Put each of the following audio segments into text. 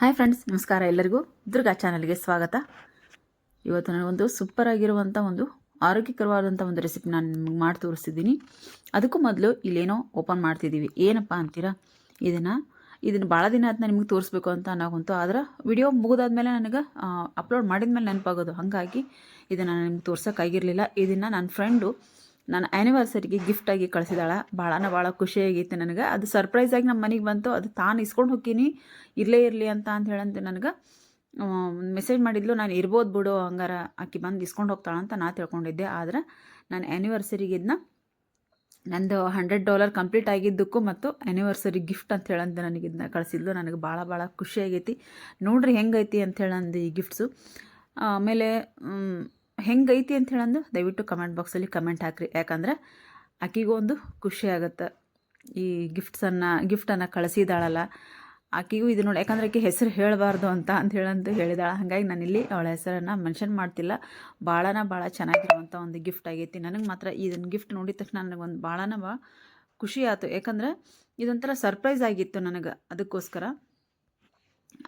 Hi friends, ನಮಸ್ಕಾರ ಎಲ್ಲರಿಗೂ. ದುರ್ಗಾ ಚಾನಲ್ಗೆ ಸ್ವಾಗತ. ಇವತ್ತು ನನಗೊಂದು ಸೂಪರ್ ಆಗಿರುವಂಥ ಒಂದು ಆರೋಗ್ಯಕರವಾದಂಥ ಒಂದು ರೆಸಿಪಿ ನಾನು ನಿಮ್ಗೆ ಮಾಡಿ ತೋರಿಸ್ತಿದ್ದೀನಿ. ಅದಕ್ಕೂ ಮೊದಲು ಇಲ್ಲೇನೋ ಓಪನ್ ಮಾಡ್ತಿದ್ದೀವಿ. ಏನಪ್ಪ ಅಂತೀರಾ? ಇದನ್ನು ಇದನ್ನು ಭಾಳ ದಿನ ಅದನ್ನ ನಿಮಗೆ ತೋರಿಸ್ಬೇಕು ಅಂತ ಅನ್ನೋವಂತು ಆದ್ರೆ ವಿಡಿಯೋ ಮುಗಿದಾದ್ಮೇಲೆ ನನಗೆ ಅಪ್ಲೋಡ್ ಮಾಡಿದ್ಮೇಲೆ ನೆನಪಾಗೋದು. ಹಾಗಾಗಿ ಇದನ್ನು ನಿಮ್ಗೆ ತೋರ್ಸೋಕ್ಕಾಗಿರಲಿಲ್ಲ ಇದನ್ನು ನನ್ನ ಫ್ರೆಂಡು ನನ್ನ ಆ್ಯನಿವರ್ಸರಿಗೆ ಗಿಫ್ಟಾಗಿ ಕಳಿಸಿದಾಳ. ಭಾಳನ ಭಾಳ ಖುಷಿಯಾಗೈತೆ ನನಗೆ. ಅದು ಸರ್ಪ್ರೈಸಾಗಿ ನಮ್ಮ ಮನೆಗೆ ಬಂತು. ಅದು ತಾನು ಇಸ್ಕೊಂಡು ಹೋಗ್ತೀನಿ ಇರಲೇ ಇರಲಿ ಅಂತ ಅಂತ ಹೇಳಂತೆ ನನಗೆ. ಮೆಸೇಜ್ ಮಾಡಿದ್ಲು, ನಾನು ಇರ್ಬೋದು ಬಿಡು, ಹಂಗಾರ ಆಕಿ ಬಂದು ಇಸ್ಕೊಂಡು ಹೋಗ್ತಾಳೆ ಅಂತ ನಾ ತಿಳ್ಕೊಂಡಿದ್ದೆ. ಆದ್ರೆ ನಾನು ಆ್ಯನಿವರ್ಸರಿಗೆ ಇದನ್ನ ನಂದು ಹಂಡ್ರೆಡ್ ಡಾಲರ್ ಕಂಪ್ಲೀಟ್ ಆಗಿದ್ದಕ್ಕೂ ಮತ್ತು ಆ್ಯನಿವರ್ಸರಿ ಗಿಫ್ಟ್ ಅಂತ ಹೇಳಂತೆ ನನಗೆ ಇದನ್ನ ಕಳಿಸಿದ್ಲು. ನನಗೆ ಭಾಳ ಭಾಳ ಖುಷಿಯಾಗೈತಿ ನೋಡ್ರಿ ಹೆಂಗೈತಿ ಅಂತ ಹೇಳಂದು ಈ ಗಿಫ್ಟ್ಸು ಆಮೇಲೆ ಹೆಂಗೈತಿ ಅಂತ ಹೇಳಂದು ದಯವಿಟ್ಟು ಕಮೆಂಟ್ ಬಾಕ್ಸಲ್ಲಿ ಕಮೆಂಟ್ ಹಾಕ್ರಿ. ಯಾಕಂದ್ರೆ ಆಕಿಗೂ ಒಂದು ಖುಷಿ ಆಗುತ್ತೆ. ಈ ಗಿಫ್ಟ್ಸನ್ನು ಗಿಫ್ಟನ್ನು ಕಳಿಸಿದಾಳಲ್ಲ, ಆಕಿಗೂ ಇದು ನೋಡಿ, ಯಾಕಂದ್ರೆ ಆಕೆ ಹೆಸರು ಹೇಳಬಾರ್ದು ಅಂತ ಅಂತ ಹೇಳಂದು ಹೇಳಿದಾಳೆ. ಹಾಗಾಗಿ ನಾನಿಲ್ಲಿ ಅವಳ ಹೆಸರನ್ನು ಮೆನ್ಷನ್ ಮಾಡ್ತಿಲ್ಲ. ಭಾಳನ ಭಾಳ ಚೆನ್ನಾಗಿರುವಂಥ ಒಂದು ಗಿಫ್ಟ್ ಆಗೈತಿ. ನನಗೆ ಮಾತ್ರ ಇದನ್ನು ಗಿಫ್ಟ್ ನೋಡಿದ ತಕ್ಷಣ ನನಗೊಂದು ಭಾಳನ ಭಾಳ ಖುಷಿ ಆಯಿತು ಯಾಕಂದ್ರೆ ಇದೊಂಥರ ಸರ್ಪ್ರೈಸ್ ಆಗಿತ್ತು ನನಗೆ. ಅದಕ್ಕೋಸ್ಕರ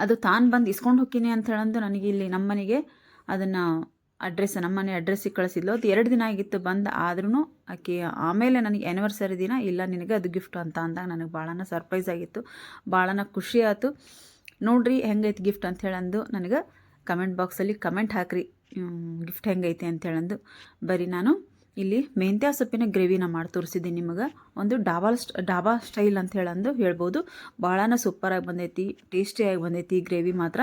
ಅದು ತಾನು ಬಂದು ಇಸ್ಕೊಂಡು ಹೋಗ್ತೀನಿ ಅಂತ ಹೇಳಂದು ನನಗೆ ಇಲ್ಲಿ ನಮ್ಮ ಮನೆಗೆ ಅದನ್ನು ಅಡ್ರೆಸ್ ನಮ್ಮನೆ ಅಡ್ರೆಸ್ಸಿಗೆ ಕಳಿಸಿದ್ಲು. ಅದು ಎರಡು ದಿನ ಆಗಿತ್ತು ಬಂದ ಆದ್ರೂ ಆಕೆ ಆಮೇಲೆ ನನಗೆ ಆ್ಯನಿವರ್ಸರಿ ದಿನ, ಇಲ್ಲ ನಿನಗೆ ಅದು ಗಿಫ್ಟ್ ಅಂತ ಅಂದಾಗ ನನಗೆ ಭಾಳನ ಸರ್ಪ್ರೈಸ್ ಆಗಿತ್ತು. ಭಾಳನ ಖುಷಿ ಆಯಿತು. ನೋಡ್ರಿ ಹೆಂಗೈತೆ ಗಿಫ್ಟ್ ಅಂತ ಹೇಳಂದು ನನಗೆ ಕಮೆಂಟ್ ಬಾಕ್ಸಲ್ಲಿ ಕಮೆಂಟ್ ಹಾಕ್ರಿ. ಗಿಫ್ಟ್ ಹೆಂಗೈತೆ ಅಂತ ಬರೀ ನಾನು ಇಲ್ಲಿ ಮೆಂತ್ಯ ಸೊಪ್ಪಿನ ಗ್ರೇವಿನ ಮಾಡಿ ತೋರಿಸಿದ್ದೀನಿ ನಿಮಗೆ. ಒಂದು ಡಾಬಾ ಡಾಬಾ ಸ್ಟೈಲ್ ಅಂತ ಹೇಳಂದು ಹೇಳ್ಬೋದು. ಭಾಳನ ಸೂಪರಾಗಿ ಬಂದೈತಿ ಟೇಸ್ಟಿಯಾಗಿ ಬಂದೈತಿ ಗ್ರೇವಿ ಮಾತ್ರ.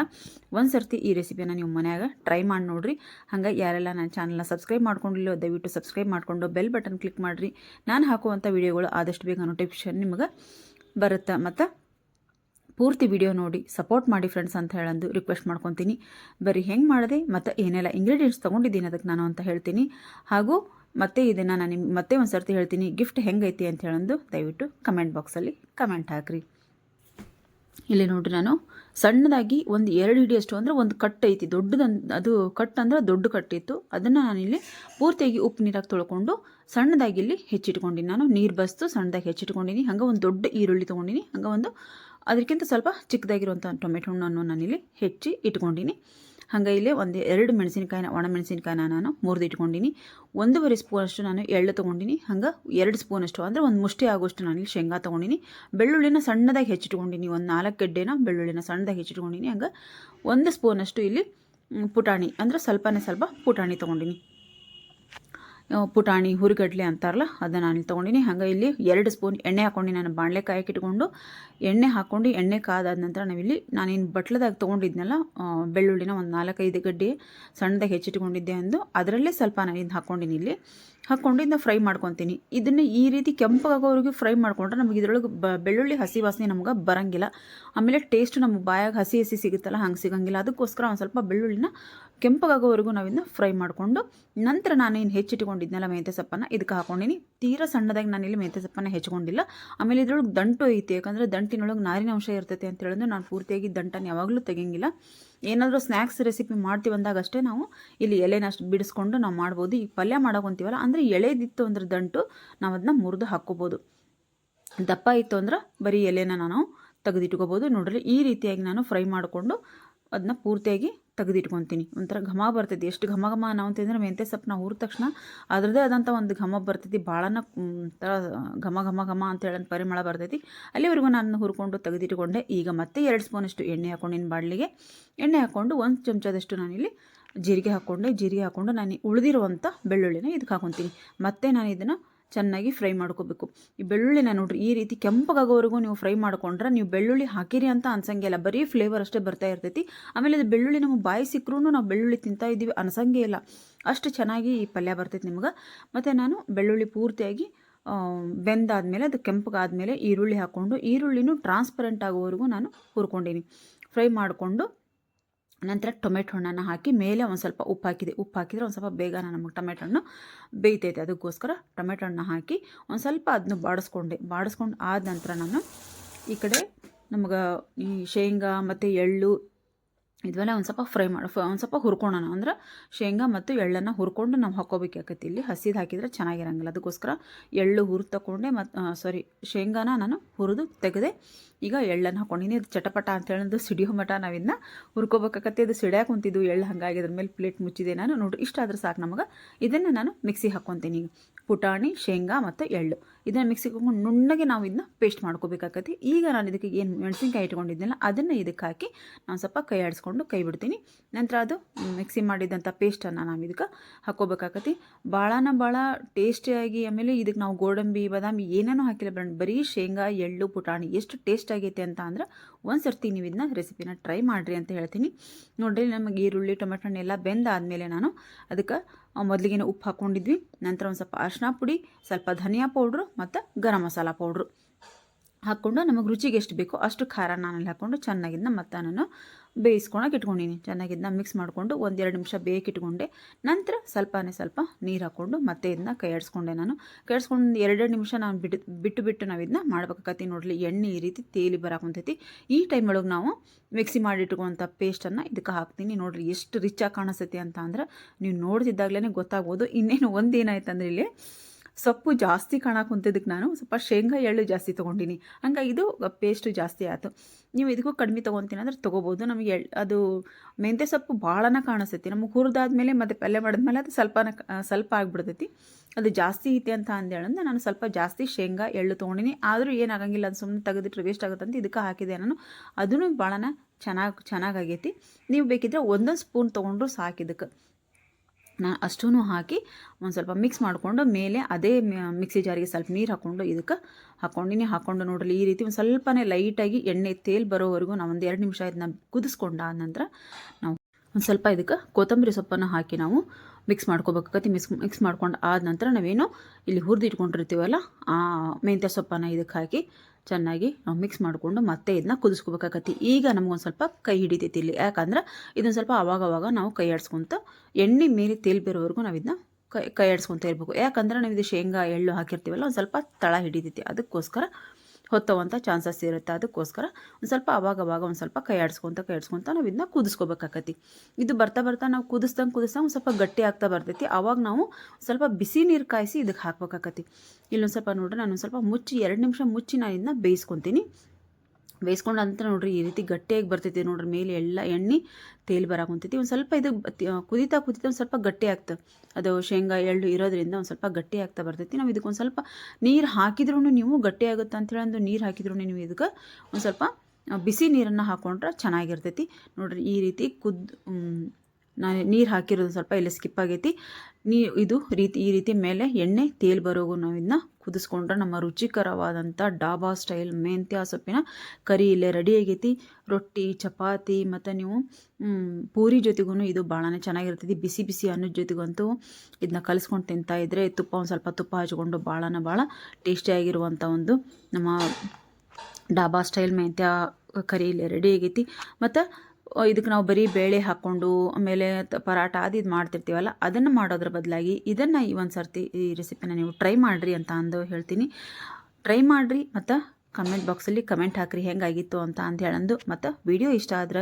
ಒಂದು ಸರ್ತಿ ಈ ರೆಸಿಪಿನ ನೀವು ಮನ್ಯಾಗ ಟ್ರೈ ಮಾಡಿ ನೋಡಿರಿ. ಹಂಗೆ ಯಾರೆಲ್ಲ ನನ್ನ ಚಾನಲ್ನ ಸಬ್ಸ್ಕ್ರೈಬ್ ಮಾಡ್ಕೊಂಡಿಲ್ಲ ದಯವಿಟ್ಟು ಸಬ್ಸ್ಕ್ರೈಬ್ ಮಾಡಿಕೊಂಡು ಬೆಲ್ ಬಟನ್ ಕ್ಲಿಕ್ ಮಾಡಿರಿ. ನಾನು ಹಾಕುವಂಥ ವಿಡಿಯೋಗಳು ಆದಷ್ಟು ಬೇಗ ನೋಟಿಫಿಕೇಶನ್ ನಿಮಗೆ ಬರುತ್ತೆ? ಮತ್ತು ಪೂರ್ತಿ ವಿಡಿಯೋ ನೋಡಿ ಸಪೋರ್ಟ್ ಮಾಡಿ ಫ್ರೆಂಡ್ಸ್ ಅಂತ ಹೇಳಂದು ರಿಕ್ವೆಸ್ಟ್ ಮಾಡ್ಕೊತೀನಿ. ಬರೀ ಹೆಂಗೆ ಮಾಡಿದೆ, ಮತ್ತು ಏನೆಲ್ಲ ಇಂಗ್ರೀಡಿಯೆಂಟ್ಸ್ ತೊಗೊಂಡಿದ್ದೀನಿ ಅದಕ್ಕೆ ನಾನು ಅಂತ ಹೇಳ್ತೀನಿ. ಹಾಗೂ ಮತ್ತೆ ಇದನ್ನು ನಾನು ನಿಮ್ಗೆ ಮತ್ತೆ ಒಂದು ಸರ್ತಿ ಹೇಳ್ತೀನಿ ಗಿಫ್ಟ್ ಹೆಂಗೈತಿ ಅಂತ ಹೇಳಂದು ದಯವಿಟ್ಟು ಕಮೆಂಟ್ ಬಾಕ್ಸಲ್ಲಿ ಕಮೆಂಟ್ ಹಾಕ್ರಿ. ಇಲ್ಲಿ ನೋಡಿರಿ ನಾನು, ಸಣ್ಣದಾಗಿ ಒಂದು ಎರಡು ಹಿಡಿಯಷ್ಟು ಅಂದರೆ ಒಂದು ಕಟ್ ಐತಿ ದೊಡ್ಡದಂದು ಅದು ಕಟ್ ಅಂದರೆ ದೊಡ್ಡ ಕಟ್ಟಿತ್ತು ಅದನ್ನು ನಾನಿಲ್ಲಿ ಪೂರ್ತಿಯಾಗಿ ಉಪ್ಪು ನೀರಾಗಿ ತೊಳ್ಕೊಂಡು ಸಣ್ಣದಾಗಿ ಇಲ್ಲಿ ಹೆಚ್ಚಿಟ್ಕೊಂಡಿನಿ ನಾನು, ನೀರು ಬಸ್ತು ಸಣ್ಣದಾಗಿ ಹೆಚ್ಚಿಟ್ಕೊಂಡಿನಿ, ಹಂಗೆ ಒಂದು ದೊಡ್ಡ ಈರುಳ್ಳಿ ತೊಗೊಂಡಿನಿ, ಹಂಗೆ ಒಂದು ಅದಕ್ಕಿಂತ ಸ್ವಲ್ಪ ಚಿಕ್ಕದಾಗಿರುವಂಥ ಟೊಮೆಟೊ ಹಣ್ಣನ್ನು ನಾನಿಲ್ಲಿ ಹೆಚ್ಚಿ ಇಟ್ಕೊಂಡಿನಿ. ಹಂಗೆ ಇಲ್ಲಿ ಒಂದು ಎರಡು ಮೆಣಸಿನ್ಕಾಯಿನ, ಒಣ ಮೆಣಸಿನ್ಕಾಯಿನ ನಾನು ಮುರಿದು ಇಟ್ಕೊಂಡಿನಿ. ಒಂದೂವರೆ ಸ್ಪೂನಷ್ಟು ನಾನು ಎಳ್ಳು ತೊಗೊಂಡಿನಿ. ಹಂಗೆ ಎರಡು ಸ್ಪೂನಷ್ಟು ಅಂದರೆ ಒಂದು ಮುಷ್ಟಿ ಆಗೋಷ್ಟು ನಾನು ಇಲ್ಲಿ ಶೇಂಗಾ ತೊಗೊಂಡಿನಿ. ಬೆಳ್ಳುಳ್ಳಿನ ಸಣ್ಣದಾಗಿ ಹೆಚ್ಚಿಟ್ಕೊಂಡಿನಿ, ಒಂದು ನಾಲ್ಕು ಗಡ್ಡೆನ ಬೆಳ್ಳುಳ್ಳಿನ ಸಣ್ಣದಾಗಿ ಹೆಚ್ಚಿಟ್ಕೊಂಡಿನಿ. ಹಂಗೆ ಒಂದು ಸ್ಪೂನಷ್ಟು ಇಲ್ಲಿ ಪುಟಾಣಿ, ಅಂದರೆ ಸ್ವಲ್ಪನೇ ಸ್ವಲ್ಪ ಪುಟಾಣಿ ತೊಗೊಂಡಿನಿ. ಪುಟಾಣಿ ಹುರಿಗಡ್ಲೆ ಅಂತಾರಲ್ಲ, ಅದನ್ನು ನಾನು ತೊಗೊಂಡಿನಿ. ಹಂಗೆ ಇಲ್ಲಿ ಎರಡು ಸ್ಪೂನ್ ಎಣ್ಣೆ ಹಾಕೊಂಡು ನಾನು ಬಾಣಲೆ ಕಾಯಕ್ಕೆ ಇಟ್ಕೊಂಡು ಎಣ್ಣೆ ಹಾಕ್ಕೊಂಡು ಎಣ್ಣೆ ಕಾದಾದ ನಂತರ ನಾವಿಲ್ಲಿ ನಾನೇನು ಬಟ್ಲದಾಗ ತೊಗೊಂಡಿದ್ನಲ್ಲ ಬೆಳ್ಳುಳ್ಳಿನ ಒಂದು ನಾಲ್ಕೈದು ಗಡ್ಡೆ ಸಣ್ಣದಾಗ ಹೆಚ್ಚಿಟ್ಕೊಂಡಿದ್ದೆ ಅಂದು, ಅದರಲ್ಲೇ ಸ್ವಲ್ಪ ನಾನು ಇದು ಹಾಕ್ಕೊಂಡಿನಿ ಇಲ್ಲಿ. ಹಾಕ್ಕೊಂಡು ಇದನ್ನ ಫ್ರೈ ಮಾಡ್ಕೊತೀನಿ. ಇದನ್ನು ಈ ರೀತಿ ಕೆಂಪಗಾಗೋವರೆಗೂ ಫ್ರೈ ಮಾಡ್ಕೊಂಡ್ರೆ ನಮಗೆ ಇದರೊಳಗೆ ಬೆಳ್ಳುಳ್ಳಿ, ಹಸಿ ವಾಸನೆ ನಮ್ಗೆ ಬರೋಂಗಿಲ್ಲ. ಆಮೇಲೆ ಟೇಸ್ಟ್ ನಮ್ಮ ಬಾಯಾಗ ಹಸಿ ಹಸಿ ಸಿಗುತ್ತಲ್ಲ, ಹಂಗೆ ಸಿಗೋಂಗಿಲ್ಲ. ಅದಕ್ಕೋಸ್ಕರ ಒಂದು ಸ್ವಲ್ಪ ಬೆಳ್ಳುಳ್ಳಿನ ಕೆಂಪಗಾಗೋವರೆಗೂ ನಾವಿಂದ ಫ್ರೈ ಮಾಡಿಕೊಂಡು, ನಂತರ ನಾನು ಏನು ಹೆಚ್ಚಿಟ್ಕೊಂಡಿದ್ನಲ್ಲ ಮೆಂತ್ಯ ಸೊಪ್ಪನ್ನು, ಇದಕ್ಕೆ ಹಾಕೊಂಡಿನಿ. ತೀರಾ ಸಣ್ಣದಾಗಿ ನಾನಿಲ್ಲಿ ಮೆಂತ್ಯ ಸೊಪ್ಪನ್ನು ಹೆಚ್ಕೊಂಡಿಲ್ಲ ಆಮೇಲೆ ಇದ್ರೊಳಗೆ ದಂಟು ಐತಿ, ಯಾಕಂದರೆ ದಂಟಿನೊಳಗೆ ನಾರಿನ ಅಂಶ ಇರ್ತೈತೆ ಅಂತ ಹೇಳಿದ್ರೆ ನಾನು ಪೂರ್ತಿಯಾಗಿ ದಂಟನ್ನು ಯಾವಾಗಲೂ ತೆಗಿಯಂಗಿಲ್ಲ. ಏನಾದರೂ ಸ್ನ್ಯಾಕ್ಸ್ ರೆಸಿಪಿ ಮಾಡ್ತೀವಿ ಅಂದಾಗ ಅಷ್ಟೇ ನಾವು ಇಲ್ಲಿ ಎಲೆನ ಅಷ್ಟು ಬಿಡಿಸ್ಕೊಂಡು ನಾವು ಮಾಡ್ಬೋದು. ಈ ಪಲ್ಯ ಮಾಡೋಕೊಂತೀವಲ್ಲ, ಅಂದರೆ ಎಳೆದಿತ್ತು ಅಂದ್ರೆ ದಂಟು ನಾವು ಅದನ್ನ ಮುರಿದು ಹಾಕ್ಕೋಬೋದು. ದಪ್ಪ ಇತ್ತು ಅಂದ್ರೆ ಬರೀ ಎಲೆನ ನಾನು ತೆಗೆದಿಟ್ಕೋಬೋದು. ನೋಡ್ರಿ, ಈ ರೀತಿಯಾಗಿ ನಾನು ಫ್ರೈ ಮಾಡಿಕೊಂಡು ಅದನ್ನ ಪೂರ್ತಿಯಾಗಿ ತೆಗೆದಿಟ್ಕೊತೀನಿ. ಒಂಥರ ಘಮ ಬರ್ತೈತಿ. ಎಷ್ಟು ಘಮ ಘಮ ನಾವು ಅಂತಂದ್ರೆ ಮೆಂತ್ಯ ಸೊಪ್ಪು ನಾವು ಹುರಿದ ತಕ್ಷಣ ಅದರದ್ದೇ ಆದಂಥ ಒಂದು ಘಮ ಬರ್ತೈತಿ. ಭಾಳನ ಒಂಥರ ಘಮ ಘಮ ಘಮ ಅಂತ ಹೇಳೋದು ಪರಿಮಳ ಬರ್ತೈತಿ. ಅಲ್ಲಿವರೆಗೂ ನಾನು ಹುರ್ಕೊಂಡು ತೆಗೆದಿಟ್ಕೊಂಡೆ. ಈಗ ಮತ್ತೆ ಎರಡು ಸ್ಪೂನಷ್ಟು ಎಣ್ಣೆ ಹಾಕೊಂಡಿನ ಬಾಣಲಿಗೆ. ಎಣ್ಣೆ ಹಾಕ್ಕೊಂಡು ಒಂದು ಚಮಚದಷ್ಟು ನಾನಿಲ್ಲಿ ಜೀರಿಗೆ ಹಾಕ್ಕೊಂಡೆ. ಜೀರಿಗೆ ಹಾಕ್ಕೊಂಡು ನಾನು ಉಳಿದಿರುವಂಥ ಬೆಳ್ಳುಳ್ಳಿನ ಇದಕ್ಕೆ ಹಾಕೊತೀನಿ. ಮತ್ತೆ ನಾನು ಇದನ್ನು ಚೆನ್ನಾಗಿ ಫ್ರೈ ಮಾಡ್ಕೋಬೇಕು. ಈ ಬೆಳ್ಳುಳ್ಳಿನ ನೋಡ್ರಿ, ಈ ರೀತಿ ಕೆಂಪಗಾಗೋವರೆಗೂ ನೀವು ಫ್ರೈ ಮಾಡ್ಕೊಂಡ್ರೆ ನೀವು ಬೆಳ್ಳುಳ್ಳಿ ಹಾಕಿರಿ ಅಂತ ಅನ್ಸಂಗಿಲ್ಲ ಬರೀ ಫ್ಲೇವರ್ ಅಷ್ಟೇ ಬರ್ತಾ ಇರ್ತೈತಿ. ಆಮೇಲೆ ಇದು ಬೆಳ್ಳುಳ್ಳಿ ನಮಗೆ ಬಾಯಿ ಸಿಕ್ಕರೂ ನಾವು ಬೆಳ್ಳುಳ್ಳಿ ತಿಂತಾ ಇದ್ದೀವಿ ಅನ್ಸಂಗೇ ಇಲ್ಲ. ಅಷ್ಟು ಚೆನ್ನಾಗಿ ಈ ಪಲ್ಯ ಬರ್ತೈತಿ ನಿಮ್ಗೆ. ಮತ್ತು ನಾನು ಬೆಳ್ಳುಳ್ಳಿ ಪೂರ್ತಿಯಾಗಿ ಬೆಂದಾದಮೇಲೆ ಅದು ಕೆಂಪಗಾದಮೇಲೆ ಈರುಳ್ಳಿ ಹಾಕ್ಕೊಂಡು, ಈರುಳ್ಳಿನೂ ಟ್ರಾನ್ಸ್ಪರೆಂಟ್ ಆಗೋವರೆಗೂ ನಾನು ಹುರ್ಕೊಂಡೀನಿ. ಫ್ರೈ ಮಾಡಿಕೊಂಡು ನಂತರ ಟೊಮೆಟೊ ಹಣ್ಣನ್ನು ಹಾಕಿ ಮೇಲೆ ಒಂದು ಸ್ವಲ್ಪ ಉಪ್ಪು ಹಾಕಿದೆ. ಉಪ್ಪು ಹಾಕಿದರೆ ಒಂದು ಸ್ವಲ್ಪ ಬೇಗ ನಮಗೆ ಟೊಮೆಟೊ ಹಣ್ಣು ಬೇಯ್ತೈತೆ. ಅದಕ್ಕೋಸ್ಕರ ಟೊಮೆಟೊ ಹಣ್ಣು ಹಾಕಿ ಒಂದು ಸ್ವಲ್ಪ ಅದನ್ನ ಬಾಡಿಸ್ಕೊಂಡೆ. ಬಾಡಿಸ್ಕೊಂಡು ಆದ ನಂತರ ನಾನು ಈ ಕಡೆ ನಮ್ಗೆ ಈ ಶೇಂಗಾ ಮತ್ತು ಎಳ್ಳು ಇದೆಲ್ಲ ಒಂದು ಸ್ವಲ್ಪ ಫ್ರೈ ಮಾಡಿ. ಒಂದು ಸ್ವಲ್ಪ ಹುರ್ಕೊಳ್ಳೋಣ ಅಂದ್ರೆ ಶೇಂಗಾ ಮತ್ತು ಎಳ್ಳನ್ನು ಹುರ್ಕೊಂಡು ನಾವು ಹಾಕೋಬೇಕಾಗತ್ತೆ ಇಲ್ಲಿ ಹಸಿದು ಹಾಕಿದರೆ ಚೆನ್ನಾಗಿರಂಗಿಲ್ಲ. ಅದಕ್ಕೋಸ್ಕರ ಎಳ್ಳು ಹುರಿದು ತಗೊಂಡೆ ಮತ್ತು ಸಾರಿ ಶೇಂಗಾನ ನಾನು ಹುರಿದು ತೆಗೆದೆ ಈಗ ಎಳ್ಳನ್ನು ಹಾಕೊಂಡಿನಿ ಇದು ಚಟಪಟ ಅಂತ ಹೇಳೋದು ಸಿಡಿಯೋ ಮಟ ನಾವಿನ್ನ ಹುರ್ಕೋಬೇಕಾಗತ್ತೆ ಅದು ಸಿಡ್ಯಾಕ ಕುಂತಿದ್ದು ಎಳ್ಳು ಹಾಗಾಗಿ ಅದ್ರ ಮೇಲೆ ಪ್ಲೇಟ್ ಮುಚ್ಚಿದೆ ನಾನು. ನೋಡಿ ಇಷ್ಟ ಆದ್ರೆ ಸಾಕು ನಮಗೆ. ಇದನ್ನು ನಾನು ಮಿಕ್ಸಿ ಹಾಕ್ಕೊತೀನಿ ಪುಟಾಣಿ, ಶೇಂಗಾ ಮತ್ತು ಎಳ್ಳು. ಇದನ್ನು ಮಿಕ್ಸಿಗೆ ಹಾಕೊಂಡು ನುಣ್ಣಗೆ ನಾವು ಇದನ್ನ ಪೇಸ್ಟ್ ಮಾಡ್ಕೋಬೇಕಾಗತ್ತೆ. ಈಗ ನಾನು ಇದಕ್ಕೆ ಏನು ಮೆಣಸಿನ್ಕಾಯಿ ಇಟ್ಕೊಂಡಿದ್ದೆನಲ್ಲ ಅದನ್ನು ಇದಕ್ಕೆ ಹಾಕಿ ನಾನು ಸ್ವಲ್ಪ ಕೈ ಆಡಿಸ್ಕೊಂಡು ಕೈ ಬಿಡ್ತೀನಿ. ನಂತರ ಅದು ಮಿಕ್ಸಿ ಮಾಡಿದಂಥ ಪೇಸ್ಟನ್ನು ನಾವು ಇದಕ್ಕೆ ಹಾಕ್ಕೋಬೇಕಾಗತ್ತೆ. ಭಾಳನ ಭಾಳ ಟೇಸ್ಟಿಯಾಗಿ ಆಮೇಲೆ ಇದಕ್ಕೆ ನಾವು ಗೋಡಂಬಿ, ಬಾದಾಮಿ ಏನೇನೋ ಹಾಕಿಲ್ಲ ಬರೀ ಶೇಂಗಾ, ಎಳ್ಳು, ಪುಟಾಣಿ, ಎಷ್ಟು ಟೇಸ್ಟ್ ಆಗೈತೆ ಅಂತ ಅಂದ್ರೆ ಒಂದು ಸರ್ತಿ ನೀವು ಇದನ್ನ ರೆಸಿಪಿನ ಟ್ರೈ ಮಾಡಿರಿ ಅಂತ ಹೇಳ್ತೀನಿ. ನೋಡ್ರಿ, ನಮಗೆ ಈರುಳ್ಳಿ, ಟೊಮೆಟೊ ಎಲ್ಲ ಬೆಂದಾದಮೇಲೆ ನಾನು ಅದಕ್ಕೆ ಮೊದಲಿಗೆ ಉಪ್ಪು ಹಾಕ್ಕೊಂಡಿದ್ವಿ ನಂತರ ಒಂದು ಸ್ವಲ್ಪ ಅರ್ಶಿನ ಪುಡಿ, ಸ್ವಲ್ಪ ಧನಿಯಾ ಪೌಡ್ರು ಮತ್ತು ಗರಂ ಮಸಾಲ ಪೌಡ್ರು ಹಾಕ್ಕೊಂಡು ನಮಗೆ ರುಚಿಗೆ ಎಷ್ಟು ಬೇಕೋ ಅಷ್ಟು ಖಾರ ನಾನಲ್ಲಿ ಹಾಕ್ಕೊಂಡು ಚೆನ್ನಾಗಿದ್ದನ್ನ ಮತ್ತೆ ನಾನು ಬೇಯಿಸ್ಕೊಳಕ್ಕೆ ಇಟ್ಕೊಂಡಿನಿ. ಚೆನ್ನಾಗಿದ್ದನ್ನ ಮಿಕ್ಸ್ ಮಾಡಿಕೊಂಡು ಒಂದೆರಡು ನಿಮಿಷ ಬೇಕಿಟ್ಕೊಂಡೆ ನಂತರ ಸ್ವಲ್ಪನೇ ಸ್ವಲ್ಪ ನೀರು ಹಾಕ್ಕೊಂಡು ಮತ್ತೆ ಇದನ್ನ ಕೈಯಾಡಿಸ್ಕೊಂಡೆ ನಾನು. ಕೈಯಾಡಿಸ್ಕೊಂಡು ಎರಡೆರಡು ನಿಮಿಷ ನಾನು ಬಿಟ್ಟು ಬಿಟ್ಟು ಬಿಟ್ಟು ನಾವು ಇದನ್ನ ಮಾಡ್ಬೇಕಾಗತ್ತೆ ನೋಡಲಿ ಎಣ್ಣೆ ಈ ರೀತಿ ತೇಲಿ ಬರಾಕೊಂತೈತಿ ಈ ಟೈಮ್ ಒಳಗೆ ನಾವು ಮಿಕ್ಸಿ ಮಾಡಿಟ್ಕೊಂಥ ಪೇಸ್ಟನ್ನು ಇದಕ್ಕೆ ಹಾಕ್ತೀನಿ. ನೋಡ್ರಿ ಎಷ್ಟು ರಿಚಾಗಿ ಕಾಣಿಸ್ತೈತಿ ಅಂತ ನೀವು ನೋಡ್ತಿದ್ದಾಗಲೇ ಗೊತ್ತಾಗ್ಬೋದು. ಇನ್ನೇನು ಒಂದೇನಾಯ್ತು ಅಂದರೆ ಇಲ್ಲಿ ಸೊಪ್ಪು ಜಾಸ್ತಿ ಕಾಣಕ್ಕೆ ಕುಂತಿದ್ದಕ್ಕೆ ನಾನು ಸ್ವಲ್ಪ ಶೇಂಗಾ ಎಳ್ಳು ಜಾಸ್ತಿ ತೊಗೊಂಡಿನಿ. ಹಂಗಾಗಿ ಇದು ಪೇಸ್ಟು ಜಾಸ್ತಿ ಆಯಿತು. ನೀವು ಇದಕ್ಕೂ ಕಡಿಮೆ ತೊಗೊತೀನಿ ಅಂದ್ರೆ ತೊಗೋಬೋದು. ನಮಗೆ ಎಳ್ ಅದು ಮೆಂತ್ಯ ಸೊಪ್ಪು ಭಾಳನ ಕಾಣಿಸ್ತೈತಿ. ನಮಗೆ ಹುರಿದಾದ್ಮೇಲೆ ಮತ್ತು ಪಲ್ಯ ಮಾಡಿದ್ಮೇಲೆ ಅದು ಸ್ವಲ್ಪನ ಸ್ವಲ್ಪ ಆಗಿಬಿಡ್ತೈತಿ. ಅದು ಜಾಸ್ತಿ ಐತೆ ಅಂತ ಅಂದೇಳಂದ್ರೆ ನಾನು ಸ್ವಲ್ಪ ಜಾಸ್ತಿ ಶೇಂಗಾ ಎಳ್ಳು ತೊಗೊಂಡಿನಿ. ಆದರೂ ಏನಾಗಂಗಿಲ್ಲ ಅದು ಸುಮ್ಮನೆ ತೆಗೆದಿಟ್ರೆ ವೇಸ್ಟ್ ಆಗುತ್ತೆ ಅಂತ ಇದಕ್ಕೆ ಹಾಕಿದೆ ನಾನು. ಅದನ್ನು ಭಾಳನ ಚೆನ್ನಾಗಿ ಚೆನ್ನಾಗಾಗೈತಿ ನೀವು ಬೇಕಿದ್ರೆ ಒಂದೊಂದು ಸ್ಪೂನ್ ತೊಗೊಂಡ್ರು ಸಾಕು ಇದಕ್ಕೆ. ನಾನು ಅಷ್ಟೂ ಹಾಕಿ ಒಂದು ಸ್ವಲ್ಪ ಮಿಕ್ಸ್ ಮಾಡಿಕೊಂಡು ಮೇಲೆ ಅದೇ ಮಿಕ್ಸಿ ಜಾರಿಗೆ ಸ್ವಲ್ಪ ನೀರು ಹಾಕ್ಕೊಂಡು ಇದಕ್ಕೆ ಹಾಕ್ಕೊಂಡಿನಿ ಹಾಕ್ಕೊಂಡು ನೋಡಲಿ ಈ ರೀತಿ ಒಂದು ಸ್ವಲ್ಪನೇ ಲೈಟಾಗಿ ಎಣ್ಣೆ ತೇಲ್ ಬರೋವರೆಗೂ ನಾವು ಒಂದು ಎರಡು ನಿಮಿಷ ಇದನ್ನ ಕುದಿಸ್ಕೊಂಡ ನಂತರ ನಾವು ಒಂದು ಸ್ವಲ್ಪ ಇದಕ್ಕೆ ಕೊತ್ತಂಬರಿ ಸೊಪ್ಪನ್ನು ಹಾಕಿ ನಾವು ಮಿಕ್ಸ್ ಮಾಡ್ಕೋಬೇಕಾಗತ್ತೆ. ಮಿಕ್ಸ್ ಮಿಕ್ಸ್ ಮಾಡ್ಕೊಂಡು ಆದ ನಂತರ ನಾವೇನು ಇಲ್ಲಿ ಹುರಿದಿಟ್ಕೊಂಡಿರ್ತೀವಲ್ಲ ಆ ಮೆಂತ್ಯ ಸೊಪ್ಪನ್ನು ಇದಕ್ಕೆ ಹಾಕಿ ಚೆನ್ನಾಗಿ ನಾವು ಮಿಕ್ಸ್ ಮಾಡಿಕೊಂಡು ಮತ್ತೆ ಇದನ್ನ ಕುದಿಸ್ಕೋಬೇಕಾಗತ್ತೆ. ಈಗ ನಮಗೊಂದು ಸ್ವಲ್ಪ ಕೈ ಹಿಡಿತೈತಿ ಇಲ್ಲಿ. ಯಾಕಂದ್ರೆ ಇದನ್ನು ಸ್ವಲ್ಪ ಅವಾಗವಾಗ ನಾವು ಕೈ ಆಡಿಸ್ಕೊಂತ ಎಣ್ಣೆ ಮೇಲೆ ತೇಲ್ ಬೇರೋವರೆಗೂ ನಾವು ಇದನ್ನ ಕೈ ಕೈ ಆಡಿಸ್ಕೊತ ಇರಬೇಕು. ಯಾಕಂದ್ರೆ ನಾವು ಇದು ಶೇಂಗಾ, ಎಳ್ಳು ಹಾಕಿರ್ತೀವಲ್ಲ, ಒಂದು ಸ್ವಲ್ಪ ತಳ ಹಿಡಿತೈತಿ. ಅದಕ್ಕೋಸ್ಕರ ಹೊತ್ತವಂಥ ಚಾನ್ಸಸ್ ಇರುತ್ತೆ. ಅದಕ್ಕೋಸ್ಕರ ಒಂದು ಸ್ವಲ್ಪ ಅವಾಗ ಅವಾಗ ಒಂದು ಸ್ವಲ್ಪ ಕೈ ಆಡಿಸ್ಕೊತ ಕೈ ಆಡಿಸ್ಕೊತ ನಾವು ಇದನ್ನ ಕುದಿಸ್ಕೋಬೇಕಾಕತಿ. ಇದು ಬರ್ತಾ ಬರ್ತಾ ನಾವು ಕುದಿಸ್ದಂಗೆ ಕುದಿಸ್ದಂಗೆ ಒಂದು ಸ್ವಲ್ಪ ಗಟ್ಟಿ ಆಗ್ತಾ ಬರ್ತೈತಿ. ಅವಾಗ ನಾವು ಸ್ವಲ್ಪ ಬಿಸಿ ನೀರು ಕಾಯಿಸಿ ಇದಕ್ಕೆ ಹಾಕ್ಬೇಕಾಕತಿ. ಇಲ್ಲೊಂದು ಸ್ವಲ್ಪ ನೋಡ್ರಿ ನಾನು ಸ್ವಲ್ಪ ಮುಚ್ಚಿ, ಎರಡು ನಿಮಿಷ ಮುಚ್ಚಿ ನಾನು ಇದನ್ನ ಬೇಯಿಸ್ಕೊತೀನಿ. ಬೇಯಿಸ್ಕೊಂಡು ಅಂತ ನೋಡ್ರಿ ಈ ರೀತಿ ಗಟ್ಟಿಯಾಗಿ ಬರ್ತೈತಿ ನೋಡ್ರಿ ಮೇಲೆ ಎಲ್ಲ ಎಣ್ಣೆ ತೇಲಿ ಬರಾಕುಂತೈತಿ ಒಂದು ಸ್ವಲ್ಪ ಇದು ಕುದಿತಾ ಕುದಿತಾ ಒಂದು ಸ್ವಲ್ಪ ಗಟ್ಟಿ ಆಗ್ತದೆ ಅದು ಶೇಂಗಾ, ಎಳ್ಳು ಇರೋದ್ರಿಂದ ಒಂದು ಸ್ವಲ್ಪ ಗಟ್ಟಿ ಆಗ್ತಾ ಬರ್ತೈತಿ. ನಾವು ಇದಕ್ಕೆ ಒಂದು ಸ್ವಲ್ಪ ನೀರು ಹಾಕಿದ್ರೂ ನೀವು ಗಟ್ಟಿ ಆಗುತ್ತೆ ಅಂತೇಳಿ ಒಂದು ನೀರು ಹಾಕಿದ್ರೂ ನೀವು ಇದಕ್ಕೆ ಒಂದು ಸ್ವಲ್ಪ ಬಿಸಿ ನೀರನ್ನು ಹಾಕೊಂಡ್ರೆ ಚೆನ್ನಾಗಿರ್ತೈತಿ. ನೋಡ್ರಿ ಈ ರೀತಿ ಕುದ್ದು ನಾನು ನೀರು ಹಾಕಿರೋದು ಸ್ವಲ್ಪ ಇಲ್ಲಿ ಸ್ಕಿಪ್ ಆಗೈತಿ. ನೀ ಇದು ರೀತಿ, ಈ ರೀತಿ ಮೇಲೆ ಎಣ್ಣೆ, ತೇಲ್ ಬರೋಗು ನಾವು ಇದನ್ನ ಕುದಿಸ್ಕೊಂಡ್ರೆ ನಮ್ಮ ರುಚಿಕರವಾದಂಥ ಡಾಬಾ ಸ್ಟೈಲ್ ಮೆಂತ್ಯ ಸೊಪ್ಪಿನ ಕರಿ ಇಲ್ಲೇ ರೆಡಿ ಆಗೈತಿ. ರೊಟ್ಟಿ, ಚಪಾತಿ ಮತ್ತು ನೀವು ಪೂರಿ ಜೊತೆಗೂ ಇದು ಭಾಳನೇ ಚೆನ್ನಾಗಿರ್ತೈತಿ. ಬಿಸಿ ಬಿಸಿ ಅನ್ನದ ಜೊತೆಗಂತೂ ಇದನ್ನ ಕಲಿಸ್ಕೊಂಡು ತಿಂತಾ ಇದ್ದರೆ ತುಪ್ಪ ಒಂದು ಸ್ವಲ್ಪ ತುಪ್ಪ ಹಚ್ಕೊಂಡು ಭಾಳನ ಭಾಳ ಟೇಸ್ಟಿಯಾಗಿರುವಂಥ ಒಂದು ನಮ್ಮ ಡಾಬಾ ಸ್ಟೈಲ್ ಮೆಂತ್ಯ ಕರಿ ಇಲ್ಲೇ ರೆಡಿ ಆಗೈತಿ. ಮತ್ತು ಇದಕ್ಕೆ ನಾವು ಬರೀ ಬೇಳೆ ಹಾಕ್ಕೊಂಡು ಆಮೇಲೆ ಪರಾಟ ಅದು ಇದು ಮಾಡ್ತಿರ್ತೀವಲ್ಲ, ಅದನ್ನು ಮಾಡೋದ್ರ ಬದಲಾಗಿ ಇದನ್ನು ಈ ಒಂದು ಸರ್ತಿ ಈ ರೆಸಿಪಿನ ನೀವು ಟ್ರೈ ಮಾಡಿರಿ ಅಂತ ಅಂದು ಹೇಳ್ತೀನಿ. ಟ್ರೈ ಮಾಡಿರಿ ಮತ್ತು ಕಮೆಂಟ್ ಬಾಕ್ಸಲ್ಲಿ ಕಮೆಂಟ್ ಹಾಕಿರಿ ಹೆಂಗಾಗಿತ್ತು ಅಂತ ಅಂತ ಹೇಳಂದು ಮತ್ತು ವಿಡಿಯೋ ಇಷ್ಟ ಆದ್ರೆ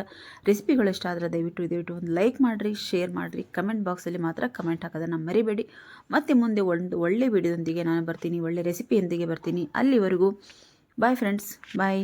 ರೆಸಿಪಿಗಳು ಇಷ್ಟ ಆದ್ರೆ ದಯವಿಟ್ಟು ದಯವಿಟ್ಟು ಒಂದು ಲೈಕ್ ಮಾಡಿರಿ ಶೇರ್ ಮಾಡಿರಿ. ಕಮೆಂಟ್ ಬಾಕ್ಸಲ್ಲಿ ಮಾತ್ರ ಕಮೆಂಟ್ ಹಾಕೋದನ್ನು ಮರಿಬೇಡಿ. ಮತ್ತು ಮುಂದೆ ಒಂದು ಒಳ್ಳೆ ವಿಡಿಯೋದೊಂದಿಗೆ ನಾನು ಬರ್ತೀನಿ, ಒಳ್ಳೆ ರೆಸಿಪಿಯೊಂದಿಗೆ ಬರ್ತೀನಿ. ಅಲ್ಲಿವರೆಗೂ ಬಾಯ್ ಫ್ರೆಂಡ್ಸ್ ಬಾಯ್